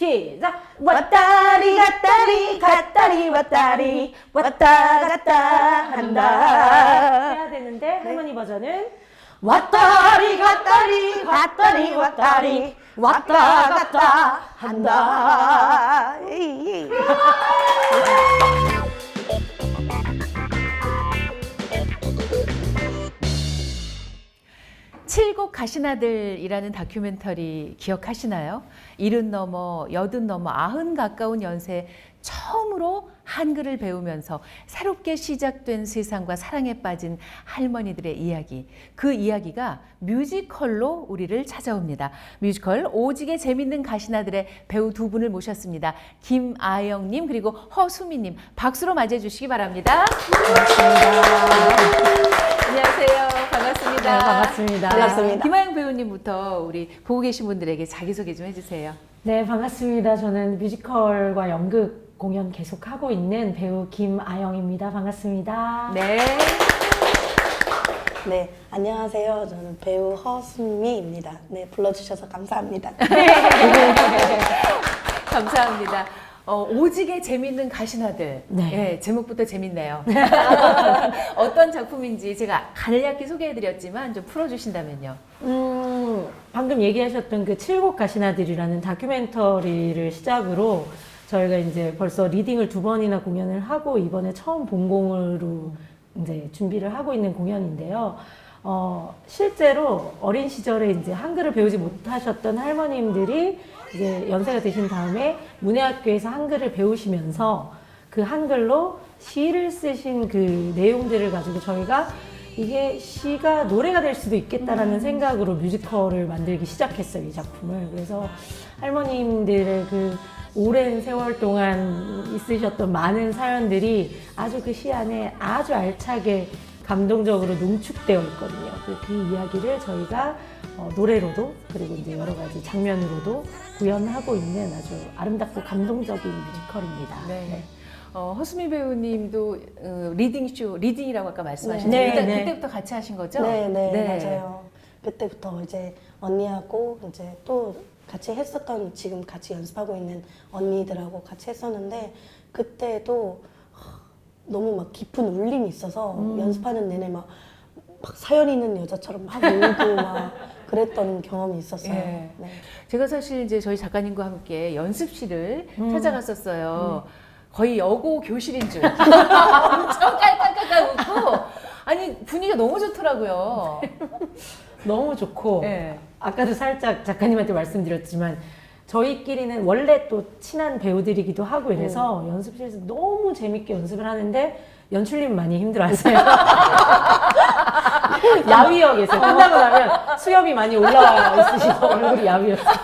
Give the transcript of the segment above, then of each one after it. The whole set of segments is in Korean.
시작. 왔다리 갔다리 갔다리 왔다리 왔다 갔다 한다. 해야 되는데 할머니 버전은 왔다리 갔다리 갔다리 왔다리 왔다 갔다 한다. 칠곡 가시나들이라는 다큐멘터리 기억하시나요? 일흔 넘어 여든 넘어 아흔 가까운 연세 처음으로 한글을 배우면서 새롭게 시작된 세상과 사랑에 빠진 할머니들의 이야기. 그 이야기가 뮤지컬로 우리를 찾아옵니다. 뮤지컬 오지게 재밌는 가시나들의 배우 두 분을 모셨습니다. 김아영님 그리고 허수미님 박수로 맞이해 주시기 바랍니다. 안녕하세요. 반갑습니다. 네, 반갑습니다. 반갑습니다. 김아영 배우님부터 우리 보고 계신 분들에게 자기소개 좀 해주세요. 네, 반갑습니다. 저는 뮤지컬과 연극 공연 계속 하고 있는 배우 김아영입니다. 반갑습니다. 네. 네, 안녕하세요. 저는 배우 허순미입니다. 네, 불러주셔서 감사합니다. 감사합니다. 어, 오지게 재밌는 가시나들. 네. 예, 제목부터 재밌네요. 어떤 작품인지 제가 간략히 소개해드렸지만 좀 풀어주신다면요. 음, 방금 얘기하셨던 그 칠곡 가시나들이라는 다큐멘터리를 시작으로 저희가 이제 벌써 리딩을 두 번이나 공연을 하고 이번에 처음 본공으로 이제 준비를 하고 있는 공연인데요. 어, 실제로 어린 시절에 이제 한글을 배우지 못하셨던 할머님들이 이제 연세가 드신 다음에 문해학교에서 한글을 배우시면서 그 한글로 시를 쓰신 그 내용들을 가지고 저희가 이게 시가 노래가 될 수도 있겠다라는 생각으로 뮤지컬을 만들기 시작했어요, 이 작품을. 그래서 할머님들의 그 오랜 세월 동안 있으셨던 많은 사연들이 아주 그 시 안에 아주 알차게 감동적으로 농축되어 있거든요. 그, 그 이야기를 저희가 어, 노래로도 그리고 이제 여러 가지 장면으로도 구현하고 있는 아주 아름답고 감동적인 뮤지컬입니다. 네. 어, 허수미 배우님도 어, 리딩쇼, 리딩이라고 아까 말씀하셨는데 네. 일단 네. 그때부터 같이 하신 거죠? 네, 네, 맞아요. 그때부터 이제 언니하고 이제 또 같이 했었던 지금 같이 연습하고 있는 언니들하고 같이 했었는데 그때도 너무 막 깊은 울림이 있어서 연습하는 내내 막, 막 사연 있는 여자처럼 막 울고 막 그랬던 경험이 있었어요. 예. 네. 제가 사실 이제 저희 작가님과 함께 연습실을 음. 찾아갔었어요. 거의 여고 교실인 줄. 엄청 깔깔깔깔 웃고. 아니, 분위기가 너무 좋더라고요. 너무 좋고 네. 아까도 살짝 작가님한테 말씀드렸지만 저희끼리는 원래 또 친한 배우들이기도 하고 이래서 연습실에서 너무 재밌게 연습을 하는데 연출님 많이 힘들어하세요. 야위역에서 끝나고 나면 수염이 많이 올라와 있으시고 얼굴이 야위였어요.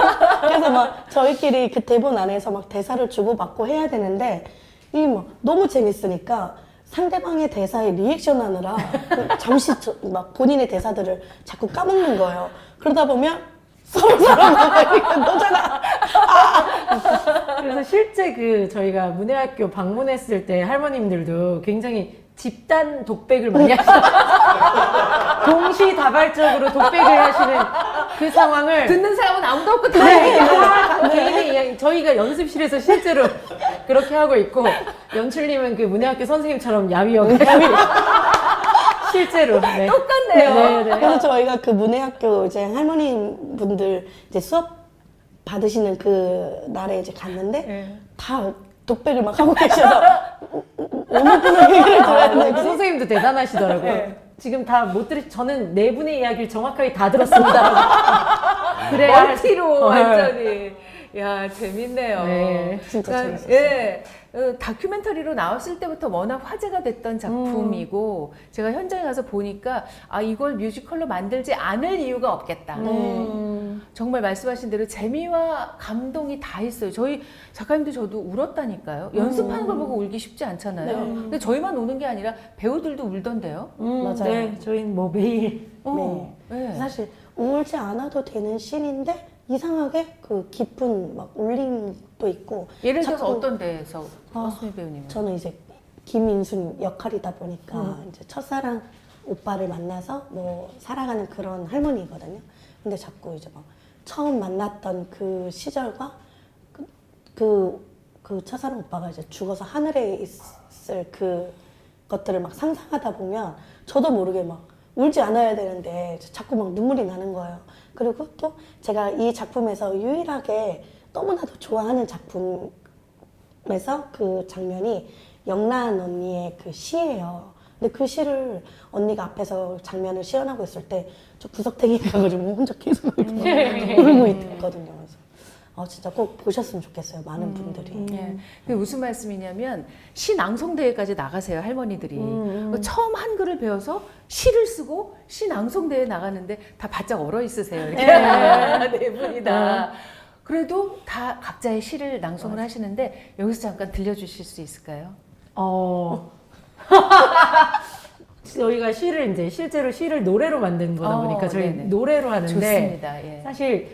그래서 막 저희끼리 그 대본 안에서 막 대사를 주고받고 해야 되는데 이 막 너무 재밌으니까 상대방의 대사에 리액션 하느라 그 잠시 저- 막 본인의 대사들을 자꾸 까먹는 거예요. 그러다 보면 서로 서로 너잖아. 그래서 실제 그 저희가 문해학교 방문했을 때 할머님들도 굉장히 집단 독백을 많이 하시고 동시다발적으로 독백을 하시는 그 상황을 듣는 사람은 아무도 없고 다 네, 다 개인의 이야기. 저희가 연습실에서 실제로 그렇게 하고 있고 연출님은 그 문해학교 선생님처럼 야위역 실제로 네. 똑같네요. 네, 네. 그래서 저희가 그 문해학교 이제 할머니 분들 이제 수업 받으시는 그 날에 이제 갔는데 네. 다 독백을 막 하고 계셔서 어느 분의 얘기를 들어야 되지? 선생님도 대단하시더라고요. 지금 다 못 들으 저는 네 분의 이야기를 정확하게 다 들었습니다. 그래야 할- 멀티로 어, 완전히. 야, 재밌네요. 네, 진짜 그러니까, 재밌었어요. 예. 어, 다큐멘터리로 나왔을 때부터 워낙 화제가 됐던 작품이고 제가 현장에 가서 보니까 아 이걸 뮤지컬로 만들지 않을 이유가 없겠다. 음. 정말 말씀하신 대로 재미와 감동이 다 있어요. 저희 작가님도 저도 울었다니까요. 연습하는 걸 보고 울기 쉽지 않잖아요. 근데 저희만 우는 게 아니라 배우들도 울던데요. 음, 맞아요. 네, 저희는 뭐 매일 어, 네. 사실 울지 않아도 되는 씬인데 이상하게 그 깊은 막 울림 도 있고 예를 들어서 자꾸 어떤 데에서 아, 허수미 배우님은 저는 이제 김인순 역할이다 보니까 음. 이제 첫사랑 오빠를 만나서 뭐 살아가는 그런 할머니거든요. 근데 자꾸 이제 막 처음 만났던 그 시절과 그 그, 그 첫사랑 오빠가 이제 죽어서 하늘에 있을 그 것들을 막 상상하다 보면 저도 모르게 막 울지 않아야 되는데 자꾸 막 눈물이 나는 거예요. 그리고 또 제가 이 작품에서 유일하게 너무나도 좋아하는 작품에서 그 장면이 영란 언니의 그 시예요. 근데 그 시를 언니가 앞에서 장면을 시연하고 있을 때 저 구석탱이 가가지고 혼자 계속 울고 울고 있거든요. 그래서 어, 진짜 꼭 보셨으면 좋겠어요. 많은 분들이. 예. 그게 무슨 말씀이냐면 시 낭송대회까지 나가세요 할머니들이 음. 처음 한글을 배워서 시를 쓰고 시 낭송대회 나가는데 다 바짝 얼어 있으세요 이렇게 네 분이 다 그래도 다 각자의 시를 낭송을 하시는데 여기서 잠깐 들려주실 수 있을까요? 어. 저희가 시를 이제 실제로 시를 노래로 만든 거다 어, 보니까 저희 네네. 노래로 하는데 좋습니다. 예. 사실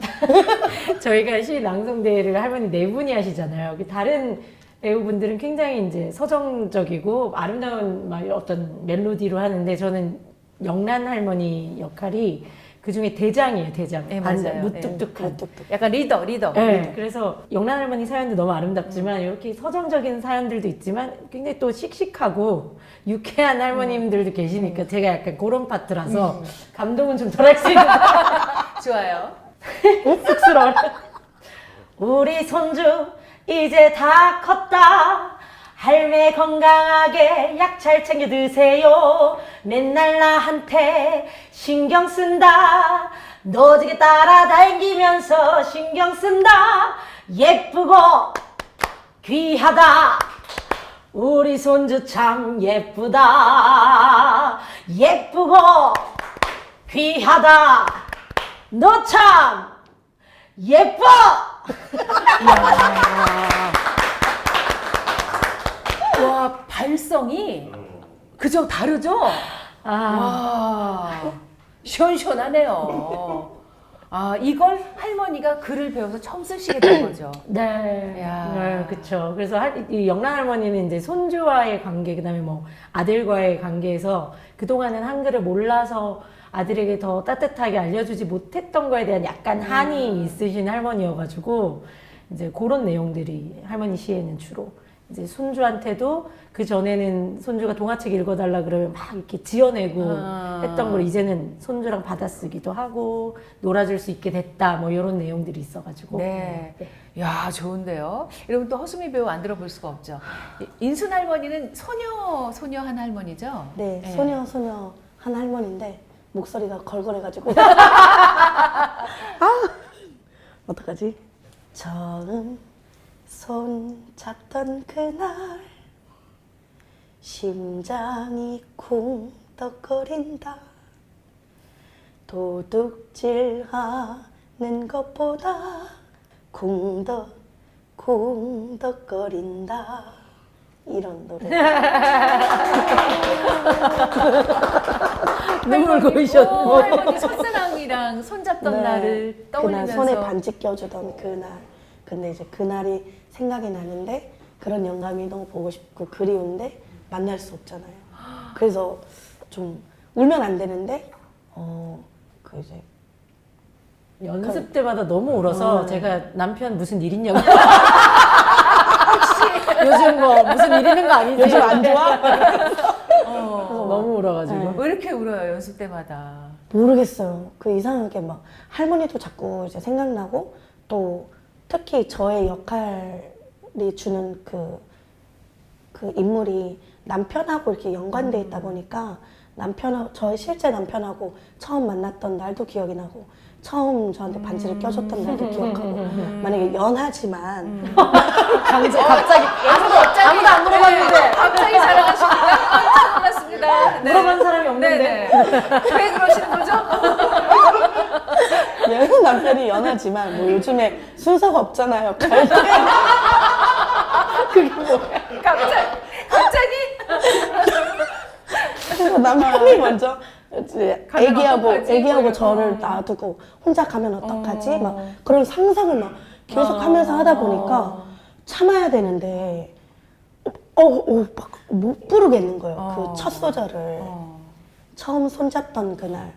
저희가 시 낭송 대회를 할머니 네 분이 하시잖아요. 그 다른 배우분들은 굉장히 이제 서정적이고 아름다운 막 어떤 멜로디로 하는데 저는 영란 할머니 역할이 그 중에 대장이에요, 대장. 네, 반- 맞아요. 무뚝뚝한. 뚝뚝. 약간 리더 리더. 네, 그래서 영란 할머니 사연도 너무 아름답지만 이렇게 서정적인 사연들도 있지만 굉장히 또 씩씩하고 유쾌한 할머님들도 계시니까 제가 약간 그런 파트라서 감동은 좀 덜할 수 있는 좋아요. 쑥스러워. 우리 손주 이제 다 컸다. 할매 건강하게 약 잘 챙겨 드세요. 맨날 나한테 신경 쓴다. 너지게 따라다니면서 신경 쓴다. 예쁘고 귀하다. 우리 손주 참 예쁘다. 예쁘고 귀하다. 너 참 예뻐. 와 발성이 그죠 다르죠? 아, 와 시원시원하네요. 아 이걸 할머니가 글을 배워서 처음 쓰시게 된 거죠. 네, 야. 네, 그렇죠. 그래서 할- 이 영란 할머니는 이제 손주와의 관계, 그 다음에 뭐 아들과의 관계에서 그 동안은 한글을 몰라서 아들에게 더 따뜻하게 알려주지 못했던 거에 대한 약간 한이 있으신 할머니여가지고 이제 그런 내용들이 할머니 시에는 주로 이제 손주한테도 그 전에는 손주가 동화책 읽어달라 그러면 막 이렇게 지어내고 아. 했던 걸 이제는 손주랑 받아쓰기도 하고 놀아줄 수 있게 됐다 뭐 이런 내용들이 있어가지고 네. 야 좋은데요. 여러분 또 허수미 배우 안 들어볼 수가 없죠. 인순 할머니는 소녀 소녀 한 할머니죠. 네, 예. 소녀 소녀 한 할머니인데 목소리가 걸걸해가지고 아 어떡하지? 처음 손 잡던 그날 심장이 쿵덕거린다. 도둑질하는 것보다 쿵덕 쿵덕거린다. 이런 노래. 눈물 오, 고이셨고 첫사랑이랑 손잡던 네. 날을 그날 떠올리면서 손에 반지 껴주던 그날 근데 이제 그날이 생각이 나는데 그런 영감이 너무 보고 싶고 그리운데 만날 수 없잖아요 그래서 좀 울면 안 되는데 어그 이제 연습 때마다 너무 울어서 어. 제가 남편 무슨 일 있냐고 요즘 뭐 무슨 일 있는 거 아니지? 요즘 안 좋아? 어. 그래서 너무 울어가지고 왜 이렇게 울어요 연습 때마다. 모르겠어요 그 이상하게 막 할머니도 자꾸 이제 생각나고 또 특히 저의 역할이 주는 그, 그 인물이 남편하고 이렇게 연관돼 있다 보니까 남편하고 저의 실제 남편하고 처음 만났던 날도 기억이 나고 처음 저한테 반지를 껴줬던 날도 기억하고 만약에 연하지만 강제 갑자기 아무도 갑자기 아무도 안 물어봤는데. 네, 갑자기 자랑하시니까 깜짝 놀랐습니다. 네. 물어본 사람이 없는데. 네네. 왜 그러시는 거죠? 내 남편이 연하지만 뭐 요즘에 순서가 없잖아요. 갈 때. 그게 뭐야? 갑자기 갑자기 그래서 남편이 먼저 이제 가면 애기하고 어떡하지? 애기하고 뭐 저를. 놔두고 혼자 가면 어떡하지? 어. 막 그런 상상을 막 계속 어. 하면서 하다 보니까 참아야 되는데 어 어 막못 부르겠는 거예요. 어. 그첫 소절을 어. 처음 손잡던 그날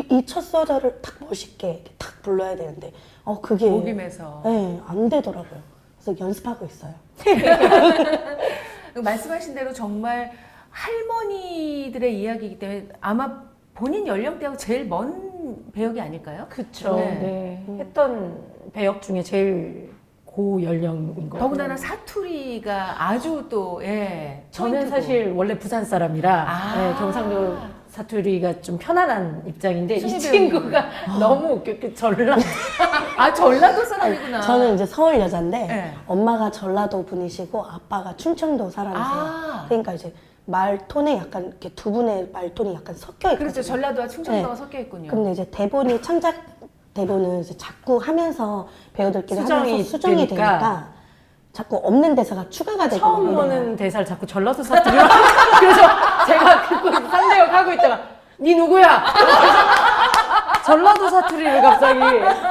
이 첫 소절을 딱 멋있게 이렇게 딱 불러야 되는데 어 그게 목임에서 네, 안 되더라고요. 그래서 연습하고 있어요. 말씀하신 대로 정말 할머니들의 이야기이기 때문에 아마 본인 연령대하고 제일 먼 배역이 아닐까요? 그쵸. 네. 네. 했던 배역 중에 제일 고 연령인 거. 더군다나 사투리가 아주 또 예. 저는 포인트고. 사실 원래 부산 사람이라 아. 네, 경상도 사투리가 좀 편안한 입장인데 이 친구가 너무 웃겨. 그 전라 아 전라도 사람이구나. 저는 이제 서울 여자인데 네. 엄마가 전라도 분이시고 아빠가 충청도 사람이세요. 아. 그러니까 이제 말 톤에 약간 이렇게 두 분의 말 톤이 약간 섞여 있거든요. 그렇죠. 전라도와 충청도가 네. 섞여 있군요. 근데 이제 대본이 창작 대본은 이제 자꾸 하면서 배우들끼리 수정이 하면서 수정이 되니까. 되니까, 자꾸 없는 대사가 추가가 되고 처음. 보는 대사를 자꾸 전라도 사투리로 그래서 제가 그거 상대역 하고 있다가 니 누구야? 전라도 사투리를 갑자기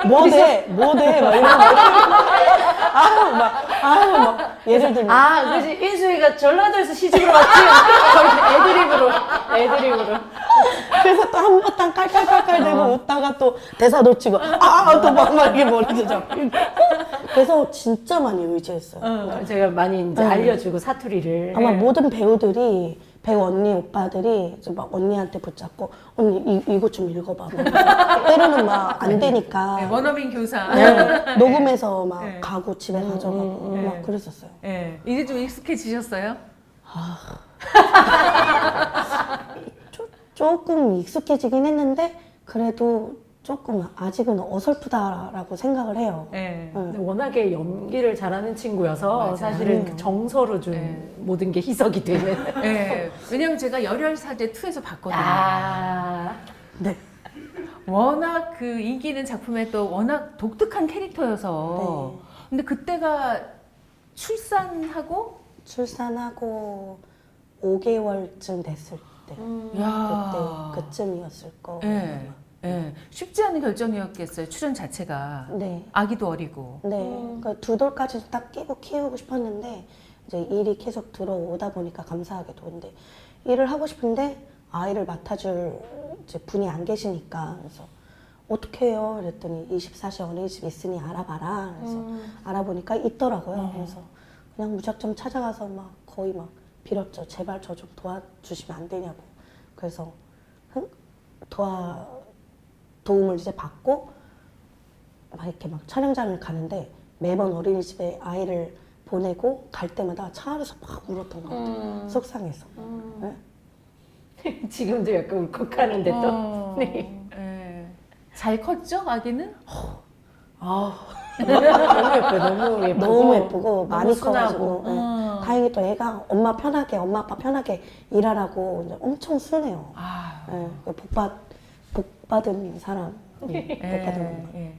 뭐돼 뭐돼 막 이러고 아우 막 아우 막 예를 들면 아, 그지 인수이가 전라도에서 시집을 왔지. 거의 애드립으로, 애드립으로. 그래서 또 한 바탕 깔깔깔깔 대고 웃다가 또 대사 놓치고 아또막 막 이렇게 머리죠 그래서 진짜 많이 의지했어요 제가 많이 이제 네. 알려주고 사투리를. 아마 네. 모든 배우들이 배우 언니 오빠들이 이제 막 언니한테 붙잡고 언니 이, 이거 좀 읽어봐 막 이러면서 때로는 막 안 되니까 네, 원어민 교사. 네, 녹음해서 막 네. 가고 집에 가져가고 음, 막 네. 그랬었어요 예. 이제 좀 익숙해지셨어요? 조, 조금 익숙해지긴 했는데 그래도 조금 아직은 어설프다라고 생각을 해요 예. 근데 워낙에 연기를 잘하는 친구여서 맞아요. 사실은 그 정서로 좀 네. 모든 게 희석이 되는. 예. 왜냐면 제가 열혈사제 2에서 봤거든요. 아, 네. 워낙 그 인기 있는 작품에 또 워낙 독특한 캐릭터여서. 네. 근데 그때가 출산하고 출산하고 5개월쯤 됐을 때 야. 그때 그쯤이었을 거 예. 예. 쉽지 않은 결정이었겠어요. 출연 자체가. 네 아기도 어리고. 네, 음. 그두 돌까지 딱 끼고 키우고 싶었는데 이제 일이 계속 들어오다 보니까 감사하게도 근데 일을 하고 싶은데 아이를 맡아줄 이제 분이 안 계시니까 그래서 어떻게 해요? 그랬더니 24시 어린이집 있으니 알아봐라. 그래서 음. 알아보니까 있더라고요. 어. 그래서 그냥 무작정 찾아가서 막 거의 막 빌었죠. 제발 저 좀 도와주시면 안 되냐고. 그래서 흥? 도와 도움을 이제 받고 막 이렇게 막 촬영장을 가는데 매번 어린이집에 아이를 보내고 갈 때마다 차 안에서 막 울었던 것 같아요. 음. 속상해서. 네? 지금도 약간 울컥하는데 또. 어. 네. 예. 잘 컸죠, 아기는? 아, 너무 예뻐요. 너무 예쁘고. 너무 예쁘고 많이. 커가지고 네. 어. 다행히 또 애가 엄마 편하게 엄마 아빠 편하게 일하라고 이제 엄청 순해요. 아. 네. 복받 복받은 사람. 네. 복받은 엄마. 예.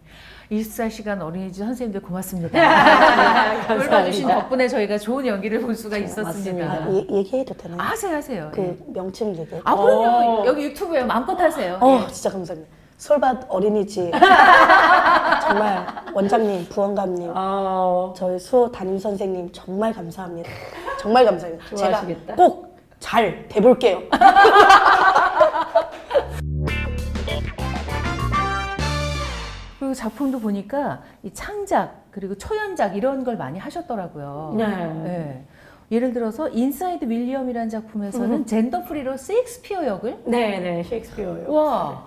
24시간 어린이집 선생님들 고맙습니다. 꿀 봐주신 덕분에 저희가 좋은 연기를 볼 수가 있었습니다. 아, 예, 얘기해도 되나요? 아, 하세요, 하세요. 그 예. 명칭 얘기. 아, 그럼요. 어. 여기 유튜브에 마음껏 하세요. 어, 예. 진짜 감사합니다. 솔밭 어린이집 정말 원장님, 부원감님, 아, 저희 수호 담임 선생님 정말 감사합니다. 정말 감사합니다. 좋아하시겠다. 제가 꼭 잘 돼볼게요. 그리고 작품도 보니까 이 창작 그리고 초연작 이런 걸 많이 하셨더라고요. 네. 예. 예를 들어서 인사이드 윌리엄이라는 작품에서는 젠더 프리로 셰익스피어 역을 네네, 셰익스피어요. 와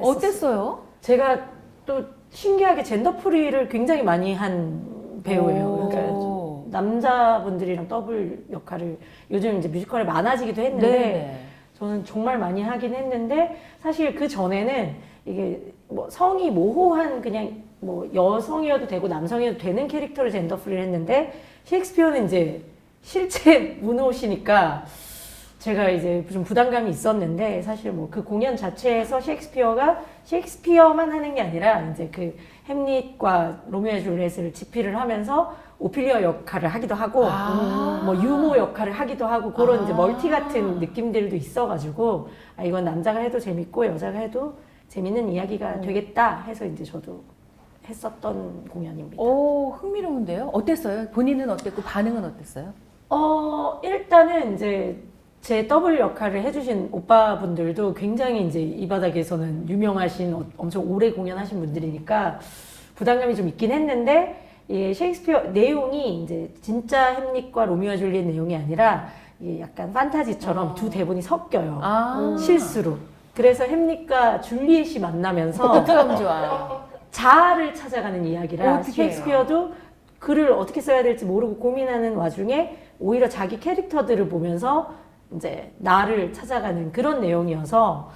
어요. 어땠어요? 제가 또 신기하게 젠더 프리를 굉장히 많이 한 배우예요. 오. 그러니까 좀 남자분들이랑 더블 역할을 요즘 이제 뮤지컬에 많아지기도 했는데 네. 저는 정말 많이 하긴 했는데 사실 그 전에는 이게 뭐 성이 모호한 그냥 뭐 여성이어도 되고 남성이어도 되는 캐릭터를 젠더 프리를 했는데 셰익스피어는 이제 실제 문호시니까 제가 이제 좀 부담감이 있었는데 사실 뭐 그 공연 자체에서 셰익스피어가 셰익스피어만 하는 게 아니라 이제 그 햄릿과 로미오와 줄리엣을 집필을 하면서 오피리어 역할을 하기도 하고 아. 뭐 유모 역할을 하기도 하고 그런 이제 아. 멀티 같은 느낌들도 있어가지고 아 이건 남자가 해도 재밌고 여자가 해도 재밌는 이야기가 되겠다 해서 이제 저도 했었던 공연입니다. 오 흥미로운데요. 어땠어요? 본인은 어땠고 반응은 어땠어요? 어, 일단은 이제 제 더블 역할을 해주신 오빠분들도 굉장히 이제 이 바닥에서는 유명하신 어- 엄청 오래 공연하신 분들이니까 부담감이 좀 있긴 했는데 이 셰익스피어 내용이 이제 진짜 햄릿과 로미오와 줄리엣 내용이 아니라 이게 약간 판타지처럼 두 대본이 섞여요. 아, 실수로. 그래서 햄릿과 줄리엣이 만나면서 어떡하면 좋아. 자아를 찾아가는 이야기라 어떻게 해요? 셰익스피어도 글을 어떻게 써야 될지 모르고 고민하는 와중에 오히려 자기 캐릭터들을 보면서 이제 나를 찾아가는 그런 내용이어서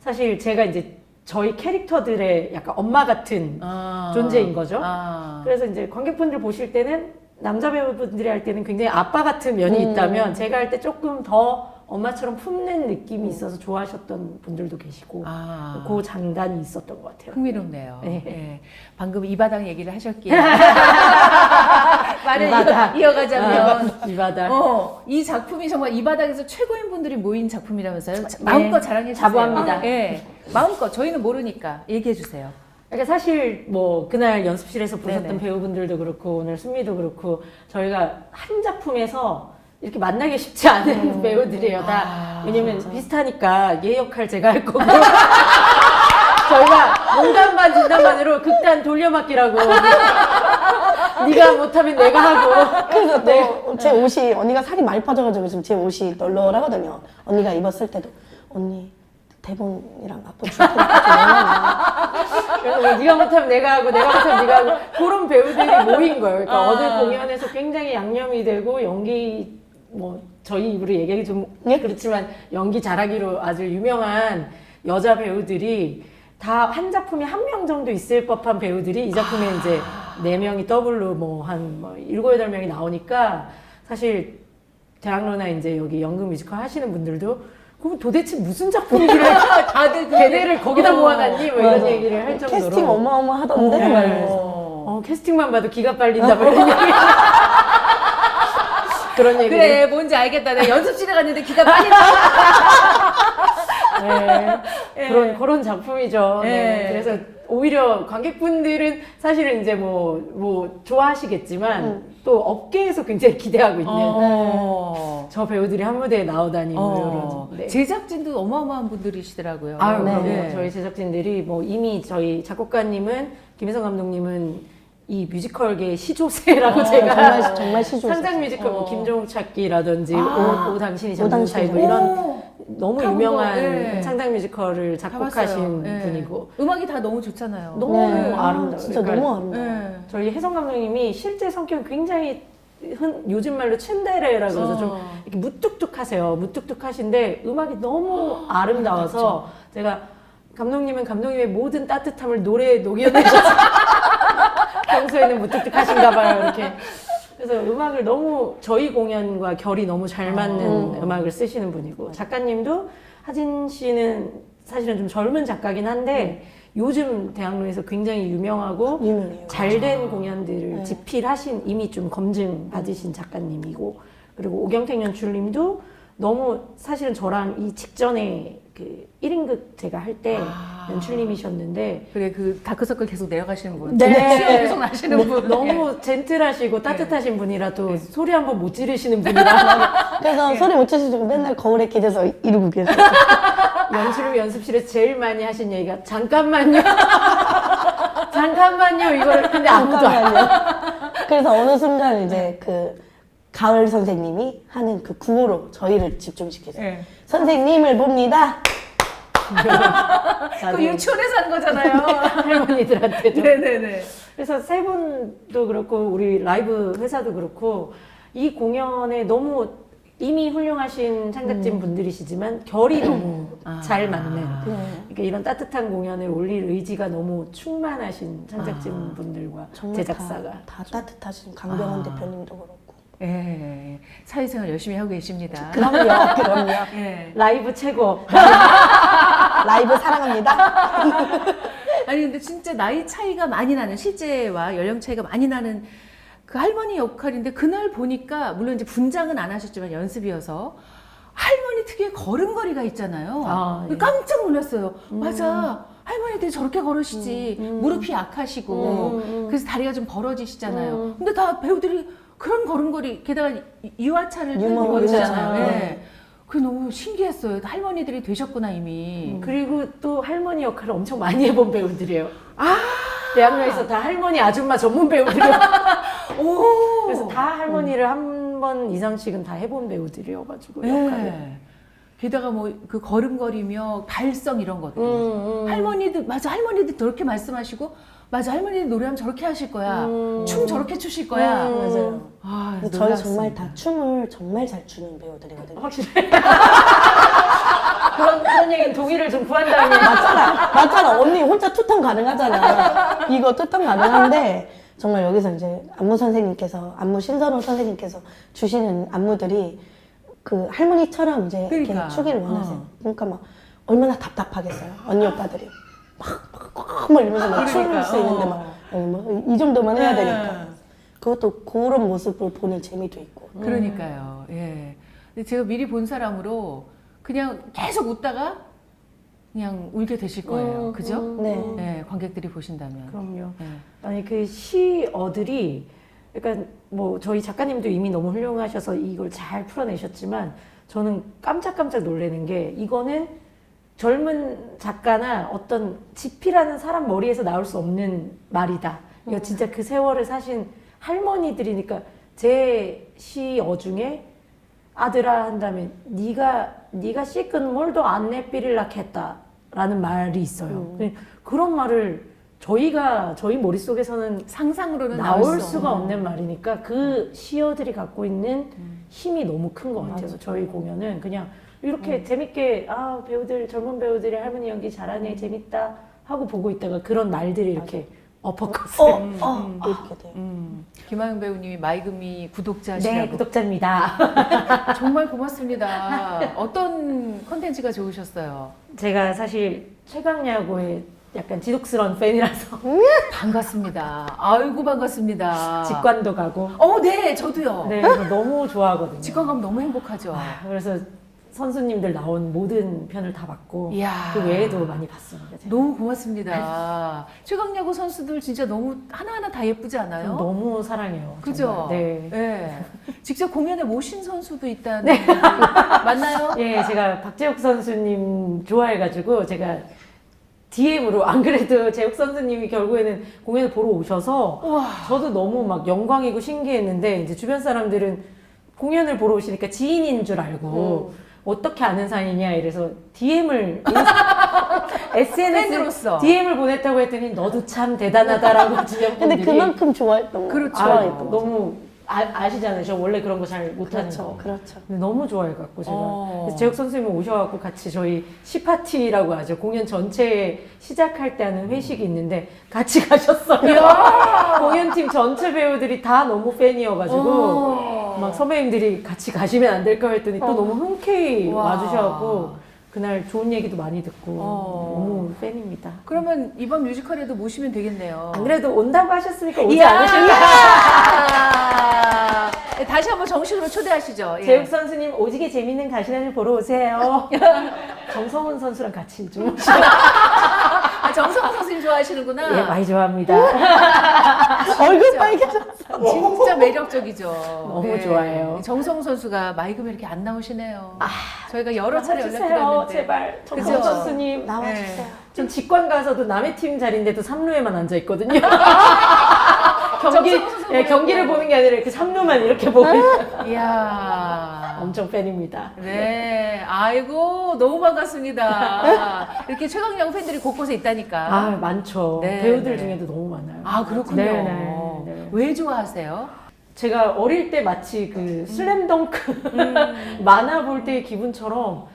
사실 제가 이제 저희 캐릭터들의 약간 엄마 같은 아. 존재인 거죠. 아. 그래서 이제 관객분들 보실 때는 남자 배우분들이 할 때는 굉장히 아빠 같은 면이 음. 있다면 제가 할 때 조금 더 엄마처럼 품는 느낌이 있어서 좋아하셨던 분들도 계시고 아. 그 장단이 있었던 것 같아요. 흥미롭네요. 네. 예. 방금 이 바닥 얘기를 하셨기에 말을 이 바닥. 이어, 가자면 이 바닥. 어, 이 작품이 정말 이 바닥에서 최고인 분들이 모인 작품이라면서요. 자- 네. 마음껏 자랑해 주세요. 자부합니다. 예. 마음껏 저희는 모르니까 얘기해 주세요. 그러니까 사실 뭐 그날 연습실에서 보셨던 네네. 배우분들도 그렇고 오늘 순미도 그렇고 저희가 한 작품에서 이렇게 만나기 쉽지 않은 배우들이에요. 다 아, 왜냐면 비슷하니까 얘 역할 제가 할 거고. 저희가 농담반 진담반으로 극단 돌려막기라고. 네가 못하면 내가 하고. 그래서 또 제 옷이 언니가 살이 많이 빠져가지고 지금 제 옷이 널널하거든요. 언니가 입었을 때도. 언니 대본이랑 앞으로 줄 테니까 그래서 뭐 네가 못하면 내가 하고 내가 못하면 네가 하고. 그런 배우들이 모인 거예요. 그러니까 아. 어느 공연에서 굉장히 양념이 되고 연기 뭐 저희 입으로 얘기하기 좀 예? 그렇지만 연기 잘하기로 아주 유명한 여자 배우들이 다 한 작품에 한 명 정도 있을 법한 배우들이 이 작품에 아. 이제 네 명이 더블로 뭐한뭐 일곱 여덟 명이 나오니까 사실 대학로나 이제 여기 연극 뮤지컬 하시는 분들도 그럼 도대체 무슨 작품이길래 다들 걔네를 거기다 모아놨니? 뭐 이런. 얘기를 할 정도로 캐스팅 어마어마하던데 네. 말면서 어, 캐스팅만 봐도 기가 빨린다 뭐 이런 얘기 그런 얘기를 그래, 뭔지 알겠다. 내가 연습실에 갔는데 기가 빨리 네. 예. 그런 그런 작품이죠. 네. 예. 그래서 오히려 관객분들은 사실은 이제 뭐 뭐 좋아하시겠지만 음. 또 업계에서 굉장히 기대하고 있는 어. 저 배우들이 한 무대에 나오다니 뭐 어. 이런. 네. 제작진도 어마어마한 분들이시더라고요. 아유, 네. 그럼요. 네. 저희 제작진들이 뭐 이미 저희 작곡가님은 김혜성 감독님은 이 뮤지컬계 시조세라고 어, 제가 정말 정말 시조 상장 뮤지컬 뭐 어. 김종욱 찾기라든지 아. 오, 오 당신이 오 잠든 당신이 사이 뭐 잠든 이런 오, 너무 유명한 거, 예. 상장 뮤지컬을 다 작곡하신 봤어요. 예. 분이고 음악이 다 너무 좋잖아요. 너무 네. 아름다워요. 진짜 그러니까 너무 아름다워. 예. 저희 혜성 감독님이 실제 성격이 굉장히 흔, 요즘 말로 츤데레라고 해서 좀 어. 이렇게 무뚝뚝하세요. 무뚝뚝하신데 음악이 너무 아름다워서 제가 감독님은 감독님의 모든 따뜻함을 노래에 녹여내셔서 평소에는 무뚝뚝하신가 봐요. 이렇게. 그래서 음악을 너무 저희 공연과 결이 너무 잘 맞는 음. 음악을 쓰시는 분이고 작가님도 하진 씨는 사실은 좀 젊은 작가긴 한데 요즘 대학로에서 굉장히 유명하고 유명해요. 잘된 공연들을 네. 집필하신 이미 좀 검증 받으신 작가님이고 그리고 오경택 연출님도 너무 사실은 저랑 이 직전에 그 1인극 제가 할때 아. 연출님이셨는데 그래 그 다크서클 계속 내려가시는 분. 네. 수영 계속 나시는 분. 예. 너무 젠틀하시고 따뜻하신 분이라 또 소리 한번 못 지르시는 분이라 그래서 소리 못 치시고 맨날 거울에 기대서 이러고 계세요. 연출 연습실에서 제일 많이 하신 얘기가 잠깐만요 잠깐만요 이거를 근데 아무도 안 잠깐만요. 그래서 어느 순간 이제 그 가을 선생님이 하는 그 구호로 저희를 집중시키세요. 예. 선생님을 봅니다. 그 유치원에서 하는 거잖아요. 할머니들한테도 네네네. 그래서 세 분도 그렇고 우리 라이브 회사도 그렇고 이 공연에 너무 이미 훌륭하신 창작진 분들이시지만 결이 너무 아. 잘 맞는 네. 그러니까 이런 따뜻한 공연을 올릴 의지가 너무 충만하신 창작진 분들과 정말 제작사가 다, 다 따뜻하신 강병원 아. 대표님도 그렇고. 예. 사회생활 열심히 하고 계십니다. 그럼요, 그럼요. 예. 라이브 최고 라이브 사랑합니다. 아니 근데 진짜 나이 차이가 많이 나는 실제와 연령 차이가 많이 나는 그 할머니 역할인데 그날 보니까 물론 이제 분장은 안 하셨지만 연습이어서 할머니 특유의 걸음걸이가 있잖아요. 아, 예. 깜짝 놀랐어요. 맞아. 할머니들이 저렇게 걸으시지. 무릎이 약하시고 음, 음. 그래서 다리가 좀 벌어지시잖아요. 음. 근데 다 배우들이 그런 걸음걸이 게다가 이- 유아차를. 유머잖아요. 예. 그게 너무 신기했어요. 할머니들이 되셨구나 이미. 그리고 또 할머니 역할을 엄청 많이 해본 배우들이에요. 아 대학로에서 다 할머니 아줌마 전문 배우들이요. 오. 그래서 다 할머니를 한 번 이상씩은 다 해본 배우들이어가지고 역할을. 네. 게다가 뭐 그 걸음걸이며 발성 이런 것들. 음, 음. 할머니들 맞아 할머니들 저렇게 말씀하시고 맞아 할머니들 노래하면 저렇게 하실 거야. 음. 춤 저렇게 추실 거야. 음, 맞아요. 아, 근데 저희. 정말 다 춤을 정말 잘 추는 배우들이거든요. 확실히. 그런 그런 얘기는 동의를 좀 구한 다음에 맞잖아. 맞잖아. 언니 혼자 투탕 가능하잖아. 이거 투탕 가능한데 정말 여기서 이제 안무 선생님께서 안무 신선호 선생님께서 주시는 안무들이 그 할머니처럼 이제 그러니까. 이렇게 추기를 원하세요. 어. 그러니까 막 얼마나 답답하겠어요. 언니 오빠들이 막 막막 이러면서 막 춤을 수 있는데 어. 막 여기 뭐이 정도만 해야 네. 되니까 그것도 그런 모습을 보는 재미도 있고. 그러니까요. 예. 근데 제가 미리 본 사람으로 그냥 계속 웃다가 그냥 울게 되실 거예요. 음, 그죠? 음, 네. 음. 예, 관객들이 보신다면. 그럼요. 예. 아니 그 시어들이 그러니까 뭐 저희 작가님도 이미 너무 훌륭하셔서 이걸 잘 풀어내셨지만 저는 깜짝깜짝 놀라는 게 이거는 젊은 작가나 어떤 지피라는 사람 머리에서 나올 수 없는 말이다. 이거 진짜 그 세월을 사신 할머니들이니까 제 시 어 중에 아들아 한다면 네가 네가 씻은 물도 안 내삐릴라 했다라는 말이 있어요. 그런 말을 저희가 저희 머릿속에서는 상상으로는 나올 수 수가 없는. 말이니까 그 시어들이 갖고 있는 힘이 너무 큰 것 같아요. 저희 공연은 그냥 이렇게 재밌게 아 배우들 젊은 배우들이 할머니 연기 잘하네 재밌다 하고 보고 있다가 그런 말들이 이렇게 어퍼컷을 어, 어, 이렇게 돼요. 음, 김하영 배우님이 마이금이 구독자시라고 네 구독자입니다. 정말 고맙습니다. 어떤 컨텐츠가 좋으셨어요? 제가 사실 최강야구의 약간 지독스러운 팬이라서 반갑습니다. 아이고 반갑습니다. 직관도 가고 어, 네, 저도요. 네 그래서 너무 좋아하거든요. 직관 가면 너무 행복하죠. 아, 그래서 선수님들 나온 모든 편을 다 봤고 이야. 그 외에도 많이 봤습니다. 제가. 너무 고맙습니다. 최강야구 선수들 진짜 너무 하나하나 다 예쁘지 않아요? 너무 사랑해요. 그죠? 정말. 네. 네. 직접 공연에 모신 선수도 있다는 얘기 맞나요? 예, 제가 박재욱 선수님 좋아해가지고 제가 DM으로 안 그래도 재욱 선수님이 결국에는 공연을 보러 오셔서 우와. 저도 너무 막 영광이고 신기했는데 이제 주변 사람들은 공연을 보러 오시니까 지인인 줄 알고 어떻게 아는 사이냐 이래서 DM을 SNS 팬으로서. DM을 보냈다고 했더니 너도 참 대단하다라고 주변 근데 그만큼 좋아했던 거. 그렇죠. 아, 좋아했던 거. 너무 아, 시잖아요 저 원래 그런 거 잘 못하는 그렇죠. 거. 그렇죠. 근데 너무 좋아해갖고 제가 어. 그래서 재욱 선생님 오셔갖고 같이 저희 시파티라고 하죠 공연 전체 시작할 때 하는 회식이 있는데 같이 가셨어요 공연팀 전체 배우들이 다 너무 팬이어가지고 어. 막 선배님들이 같이 가시면 안 될까 했더니 또 너무 흔쾌히 와. 와주셔갖고 그날 좋은 얘기도 많이 듣고 어. 너무 팬입니다 그러면 이번 뮤지컬에도 모시면 되겠네요. 안 그래도 온다고 하셨으니까 오지 이야. 않으실까 네, 다시 한번 정식으로 초대하시죠. 예. 재욱 선수님 오지게 재밌는 가시나를 보러 오세요. 정성훈 선수랑 같이 좀. 아, 정성호 선생님 좋아하시는구나. 예, 많이 좋아합니다. 얼굴 빨개졌어. 진짜 매력적이죠. 너무 좋아해요. 정성 선수가 마이금에 이렇게 안 나오시네요. 저희가 여러 차례 나와주세요, 연락드렸는데 제발. 그죠? 정성훈 선수님. 나와주세요. 전 직관 가서도 남의 팀 자리인데도 3루에만 앉아 있거든요. 경기, 선수 예, 경기를 보는 게 아니라 이렇게 3루만 이렇게 보고 있어요. 이야. 엄청 팬입니다. 네, 아이고 너무 반갑습니다. 이렇게 최강야구 팬들이 곳곳에 있다니까. 아, 많죠. 네, 배우들 네. 중에도 너무 많아요. 아, 그렇군요. 네, 네, 네. 왜 좋아하세요? 제가 어릴 때 마치 그 슬램덩크 만화 볼 때의 기분처럼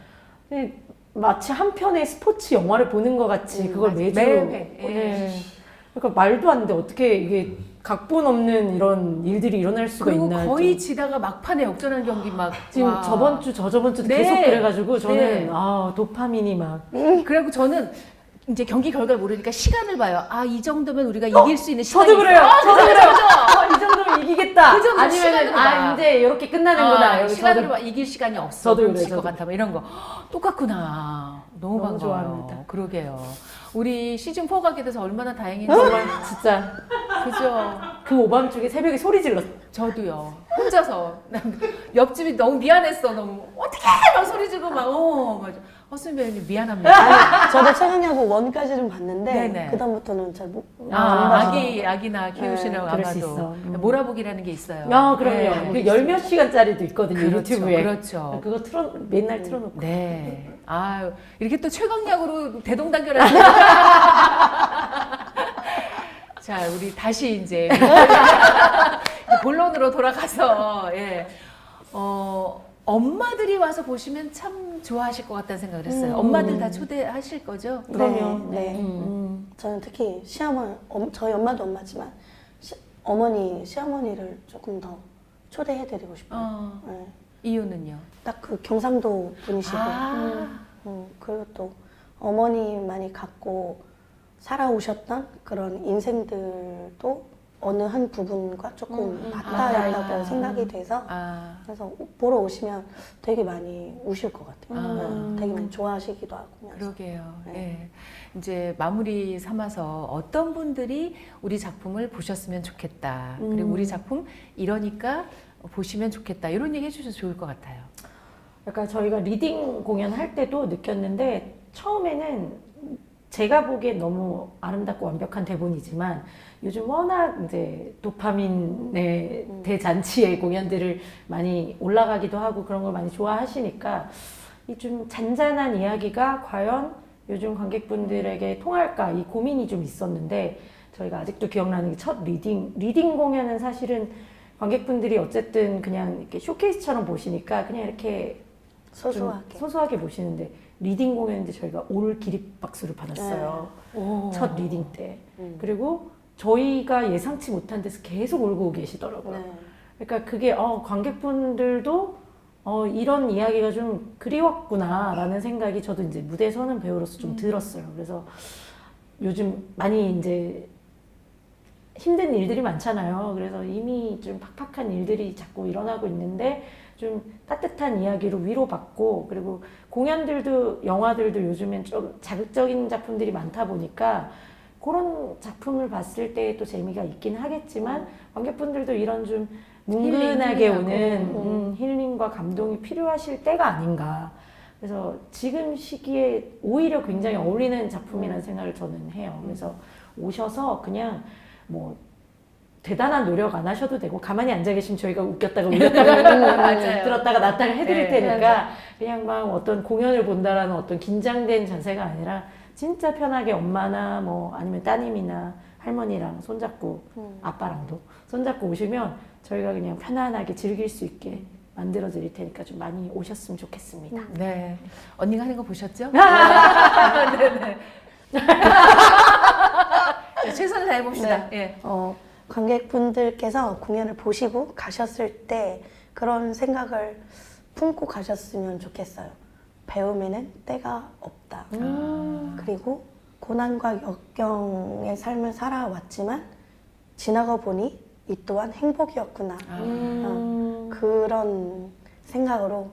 이 마치 한 편의 스포츠 영화를 보는 것 같이 그걸 맞아. 매주 매회. 예. 예. 그러니까 말도 안 돼 어떻게 이게 각본 없는 이런 일들이 일어날 수가 그리고 있나 거의 좀. 지다가 막판에 역전하는 경기 막 지금 와. 저번 주 저저번 주 네. 계속 그래가지고 저는 네. 아 도파민이 막 그리고 저는 이제 경기 결과를 모르니까 시간을 봐요. 아 이 정도면 우리가 이길 수 있는 시간이 어? 저도 그래요. 있어. 저도 그래요. 아, 이 정도면 이기겠다. 그 정도 시간으로 아니면 봐. 아 이제 이렇게 끝나는구나. 아, 여기 시간으로 저도 봐. 이길 시간이 없어. 저도 그래요, 저도. 같아. 뭐 이런 거 헉, 똑같구나. 너무, 너무 반가워요. 좋아합니다. 그러게요. 우리 시즌 4 가게 돼서 얼마나 다행인지 정말 진짜 그죠. 그 오밤중에 새벽에 소리 질렀어. 저도요. 혼자서 난 옆집이 너무 미안했어. 너무 어떻게 막 소리 지르고 막 어. 맞아. 허수민 배우님 미안합니다. 아니, 저도 최강야구 원까지 좀 봤는데 네네. 그 다음부터는 잘 못. 아. 아기 아기나 키우시는 네, 그럴 수 아마도 있어. 음. 몰아보기라는 게 있어요. 아, 그럼요. 네. 그열몇 시간짜리도 있거든요, 그렇죠, 유튜브에. 그렇죠. 그거 틀어, 맨날 틀어 놓고. 네. 아유, 이렇게 또 최강약으로 대동단결하시네. 자, 우리 다시 이제 본론으로 돌아가서 예. 어, 엄마들이 와서 보시면 참 좋아하실 것 같다는 생각을 했어요. 음. 엄마들 다 초대하실 거죠? 그럼요. 네. 네. 음. 저는 특히 시어머니, 엄- 저희 엄마도 엄마지만 시, 어머니, 시어머니를 조금 더 초대해드리고 싶어요. 어, 네. 이유는요? 딱 그 경상도 분이시고 아, 음, 그리고 또 어머니만이 갖고 살아오셨던 그런 인생들도 어느 한 부분과 조금 음, 맞닿아 아. 있다고 생각이 돼서 아, 그래서 보러 오시면 되게 많이 우실 것 같아요. 음. 네, 되게 많이 좋아하시기도 하고. 그래서. 그러게요. 네. 예. 이제 마무리 삼아서 어떤 분들이 우리 작품을 보셨으면 좋겠다. 그리고 음. 우리 작품 이러니까 보시면 좋겠다. 이런 얘기 해주셔서 좋을 것 같아요. 약간 저희가 리딩 공연 할 때도 느꼈는데 처음에는 제가 보기엔 너무 아름답고 완벽한 대본이지만 요즘 워낙 이제 도파민의 음. 대잔치의 공연들을 많이 올라가기도 하고 그런 걸 많이 좋아하시니까 이 좀 잔잔한 이야기가 과연 요즘 관객분들에게 통할까 이 고민이 좀 있었는데 저희가 아직도 기억나는 게 첫 리딩 리딩 공연은 사실은 관객분들이 어쨌든 그냥 이렇게 쇼케이스처럼 보시니까 그냥 이렇게 좀 소소하게. 소소하게 보시는데 리딩 공연인데 저희가 올 기립 박수를 받았어요. 오. 첫 리딩 때. 음. 그리고 저희가 예상치 못한 데서 계속 울고 계시더라고요. 네. 그러니까 그게 어, 관객분들도 어, 이런 이야기가 좀 그리웠구나라는 생각이 저도 이제 무대에 서는 배우로서 좀 들었어요. 그래서 요즘 많이 이제 힘든 일들이 많잖아요. 그래서 이미 좀 팍팍한 일들이 자꾸 일어나고 있는데 좀 따뜻한 이야기로 위로받고 그리고 공연들도 영화들도 요즘엔 좀 자극적인 작품들이 많다 보니까 그런 작품을 봤을 때 또 재미가 있긴 하겠지만 관객분들도 이런 좀 뭉근하게 힐링, 오는 힐링하고. 음, 힐링과 감동이 필요하실 때가 아닌가. 그래서 지금 시기에 오히려 굉장히 어울리는 작품이라는 생각을 저는 해요. 그래서 오셔서 그냥 뭐 대단한 노력 안 하셔도 되고 가만히 앉아 계시면 저희가 웃겼다가 울렸다가. 들었다가 놨다가 해드릴 네, 테니까 그냥 막 어떤 공연을 본다라는 어떤 긴장된 자세가 아니라 진짜 편하게 엄마나 뭐 아니면 따님이나 할머니랑 손잡고 음. 아빠랑도 손잡고 오시면 저희가 그냥 편안하게 즐길 수 있게 만들어 드릴 테니까 좀 많이 오셨으면 좋겠습니다. 네. 언니가 하는 거 보셨죠? 아. 네네. 네, 최선을 다해 봅시다. 예. 어, 관객분들께서 공연을 보시고 가셨을 때 그런 생각을 품고 가셨으면 좋겠어요. 배움에는 때가 없다. 음. 그리고 고난과 역경의 삶을 살아왔지만 지나가 보니 이 또한 행복이었구나. 아. 음. 그런 생각으로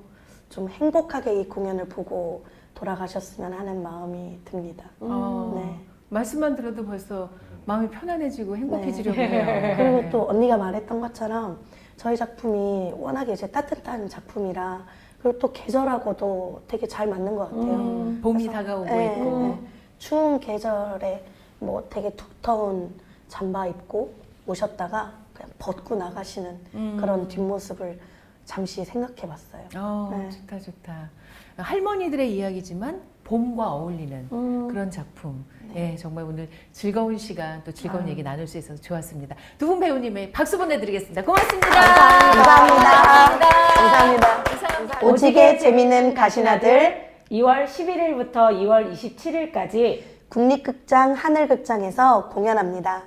좀 행복하게 이 공연을 보고 돌아가셨으면 하는 마음이 듭니다. 어, 네. 말씀만 들어도 벌써 마음이 편안해지고 행복해지려고 네. 해요. 그리고 또 언니가 말했던 것처럼 저희 작품이 워낙에 이제 따뜻한 작품이라 그리고 또 계절하고도 되게 잘 맞는 것 같아요. 음. 봄이 그래서, 다가오고 네, 있고. 네. 추운 계절에 뭐 되게 두터운 잠바 입고 오셨다가 그냥 벗고 나가시는 음. 그런 뒷모습을 잠시 생각해 봤어요. 어, 네. 좋다 좋다. 할머니들의 이야기지만 봄과 어울리는 음. 그런 작품. 예, 정말 오늘 즐거운 시간 또 즐거운 아유. 얘기 나눌 수 있어서 좋았습니다. 두 분 배우님의 박수 보내드리겠습니다. 고맙습니다. 감사합니다. 감사합니다. 감사합니다. 오지게 재밌는 가시나들 2월 11일부터 2월 27일까지 국립극장 하늘극장에서 공연합니다.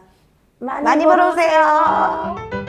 많이, 많이 보러 오세요.